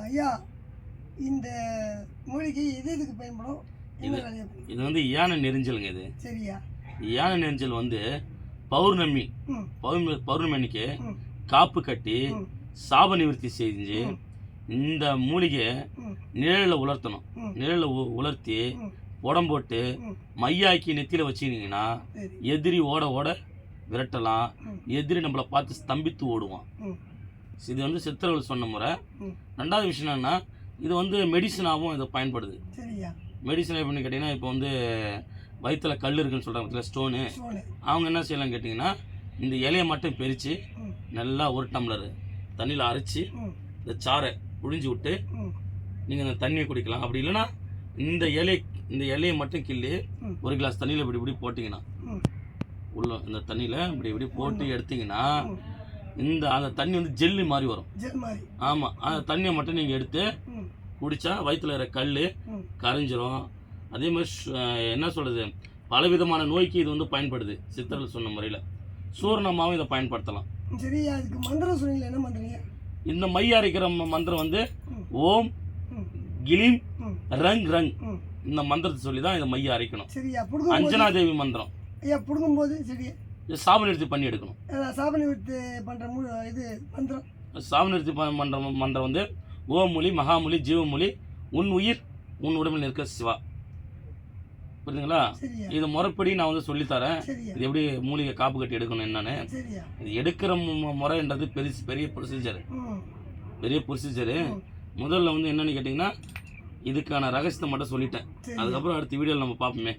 ஐயா இந்த மூலிகை எது எதுக்கு பயன்படும்? பண்ணும்? இது வந்து யானை நெரிஞ்சலுங்க இது. சரியா? யானை நெரிஞ்சல் வந்து பௌர்ணமி பௌர்ணமி பௌர்ணமி அன்னைக்கு ம். காப்பு கட்டி சாப நிவர்த்தி செஞ்சு. இந்த மூலிகை ம். நிழலில் உலர்த்தணும். நிழலில் உலர்த்தி ம். உடம் போட்டு ம். மையாக்கி நெத்தியில் வச்சுக்கினீங்கன்னா சரி. எதிரி ஓட ஓட விரட்டலாம். எதிரி நம்மளை பார்த்து ஸ்தம்பித்து ஓடுவான். இது வந்து சித்தர்கள் சொன்ன முறை. ரெண்டாவது விஷயம் என்னன்னா இது வந்து மெடிசனாகவும் இது பயன்படுது. மெடிசன் எப்படின்னு கேட்டிங்கன்னா இப்போ வந்து வயிற்றுல கல் இருக்குன்னு சொல்கிறாங்க ஸ்டோனு அவங்க என்ன செய்யலாம் கேட்டிங்கன்னா இந்த இலையை மட்டும் பிரித்து நல்லா ஒரு டம்ளர் தண்ணியில் அரைச்சி இந்த சாறை புழிஞ்சு விட்டு நீங்கள் அந்த தண்ணியை குடிக்கலாம். அப்படி இல்லைன்னா இந்த இலை இந்த இலையை மட்டும் கிள்ளி. ஒரு கிளாஸ் தண்ணியில் இப்படி இப்படி போட்டிங்கன்னா உள்ள இந்த தண்ணியில் இப்படி இப்படி போட்டு எடுத்தீங்கன்னா இந்த அந்த தண்ணி வந்து ஜெல்லு மாதிரி வரும். ஜெல் மாதிரி. ஆமாம் அந்த தண்ணியை மட்டும் நீங்கள் எடுத்து குடித்தா வயிற்றுல இருக்கிற கல் கரைஞ்சிரும். அதே மாதிரி என்ன சொல்கிறது பலவிதமான நோய்க்கு இது வந்து பயன்படுது சித்தர்கள் சொன்ன முறையில். சூரணமாகவும் இதை பயன்படுத்தலாம். அதுக்கு மந்திரம் என்ன இந்த மை அரைக்கிற மந்திரம் வந்து ஓம் ம். கிளீம் ம். ரங் ரங். இந்த மந்திரத்தை சொல்லி தான் இந்த மைய அரைக்கணும். அஞ்சனா தேவி மந்திரம். ஐயா புடுங்கும்போது சரி. இது சாப நிறுத்தி பண்ணி எடுக்கணும். சாபனை விட்டு பண்ணுற இது மந்திரம். சாப நிறுத்தி ப- மந்திரம் வந்து ஓமொழி மகாமொழி ஜீவமொழி உன் உயிர் உன் உடம்பில் நிற்க சிவா. புரியுதுங்களா? இது முறைப்படி நான் வந்து சொல்லித்தரேன் இது எப்படி மூலிகை காப்பு கட்டி எடுக்கணும் என்னன்னு? இது எடுக்கிற முறைன்றது பெரிய பெரிய ப்ரொசீஜர் பெரிய ப்ரொசீஜரு. முதல்ல வந்து என்னன்னு கேட்டிங்கன்னா இதுக்கான ரகசியத்தை மட்டும் சொல்லிட்டேன். அதுக்கப்புறம் அடுத்த வீடியோவில் நம்ம பார்ப்போமே.